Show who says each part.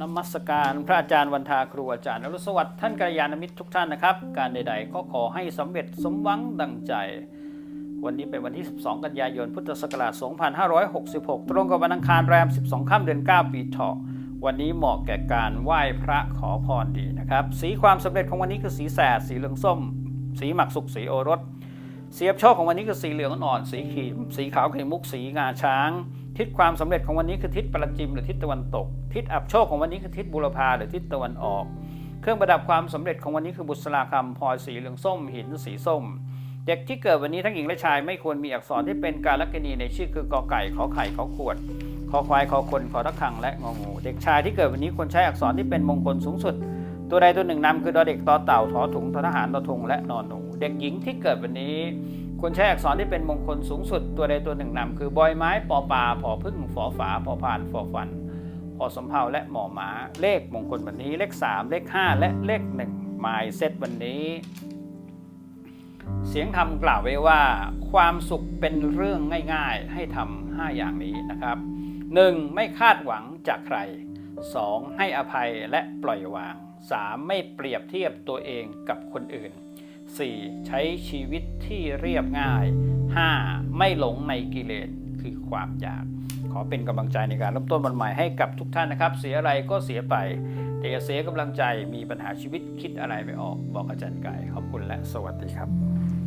Speaker 1: นมัสการพระอาจารย์วันทาครูอาจารย์อรุสวัสดิ์ท่านกัลยาณมิตรทุกท่านนะครับ การใดๆก็ขอให้สำเร็จสมหวังดังใจ วันนี้เป็นวันที่ 12 กันยายน พุทธศักราช 2566 ตรงกับวันอังคารแรม 12 ค่ำเดือน 9 ปีเถาะวันนี้เหมาะแก่การไหว้พระขอพรดีนะครับ สีความสำเร็จของวันนี้คือสีแสด สีเหลืองส้ม สีหมักสุกสีโอรสเสียบโชคของวันนี้คือสีเหลืองอ่อนสีครีมสีขาวไข่มุกสีงาช้าง ทิศความสำเร็จของวันนี้คือทิศประจิมหรือทิศตะวันตก ทิศอับโชคของวันนี้คือทิศบุรพาหรือทิศตะวันออก เครื่องประดับความสำเร็จของวันนี้คือบุษราคำพลอยสีเหลืองส้ม หินสีส้ม เด็กที่เกิดวันนี้ทั้งหญิงและชายไม่ควรมีอักษรที่เป็นการลักณีในชื่อคือกอไก่ขอไข่ขอขวดคอควายคอคนขอระฆังและงองู เด็กชายที่เกิดวันนี้ควรใช้อักษรที่เป็นมงคลสูงสุด ตัวใดตัวหนึ่งนำคือดอเด็กตอเต่าทอถุงทอทหารตอทงและนอนหนู เด็กหญิงที่เกิดวันนี้ ควรใช้อักษรที่เป็นมงคลสูงสุดตัวใดตัวหนึ่งนำคือบอยไม้ปอปลาผอพึ่งฝอฝาผอผ่านฝอฟันพอสมเภาและหมอหมาเลขมงคลวันนี้เลข 3 เลข 5 และเลข1หมายเซตวันนี้ เสียงธรรมกล่าวไว้ว่า ความสุขเป็นเรื่องง่ายๆ ให้ทำห้าอย่างนี้นะครับ 1. ไม่คาดหวังจากใคร 2. ให้อภัยและปล่อยวาง 3. ไม่เปรียบเทียบตัวเองกับคนอื่น 4. ใช้ชีวิตที่เรียบง่าย 5. ไม่หลงในกิเลสคือความอยาก ขอเป็นกำลังใจในการเริ่มต้นวันใหม่ให้กับทุกท่านนะครับ เสียอะไรก็เสียไป แต่อย่าเสียกำลังใจมีปัญหาชีวิตคิดอะไรไม่ออก บอกอาจารย์ไก่ขอบคุณและสวัสดีครับ